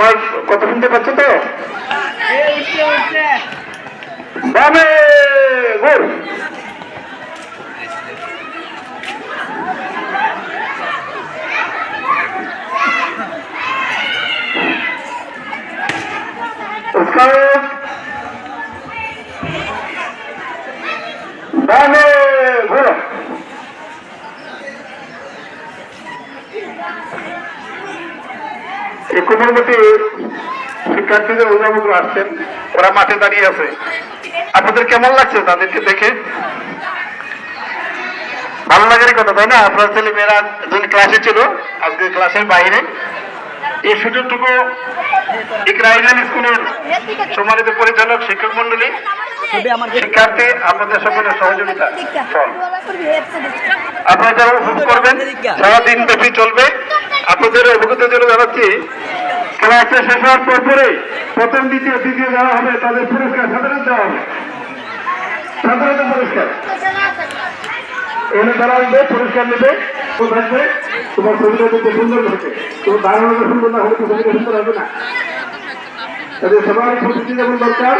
আমার কথা শুনতে পাচ্ছ তো? বামে গোল। Vamos, Bruno. শিক্ষার্থীদের অভিভাবকরা আসছেন, ওরা মাঠে দাঁড়িয়ে আছে। আপনাদের কেমন লাগছে তাদেরকে দেখে? ভালো কথা, তাই না? আপনার ছেলে মেয়েরা ক্লাসে ছিল, আজকে ক্লাসের বাইরে, এই সুযোগটুকু স্কুলের সম্মানিত পরিচালক শিক্ষক মন্ডলী শিক্ষার্থী, আপনাদের সকলের সহযোগিতা। আপনারা যারা করবেন, সারাদিন ব্যাপী চলবে। আপনাদের জানাচ্ছি ক্লাসে শেষ হওয়ার পর পরে প্রথম, দ্বিতীয়, তৃতীয় যারা হবে তাদের পুরস্কার সাধারণ দেওয়া হবে। সাধারণত পুরস্কার। এখানে তারা আসবে, পুরস্কার নেবে। থাকবে, তোমার ছবিটা দেখতে সুন্দর হচ্ছে তোমার দাঁড়ানো সুন্দর না হলে তো ছবিটা সুন্দর হবে না। তাদের সবার প্রস্তুতি যেমন দরকার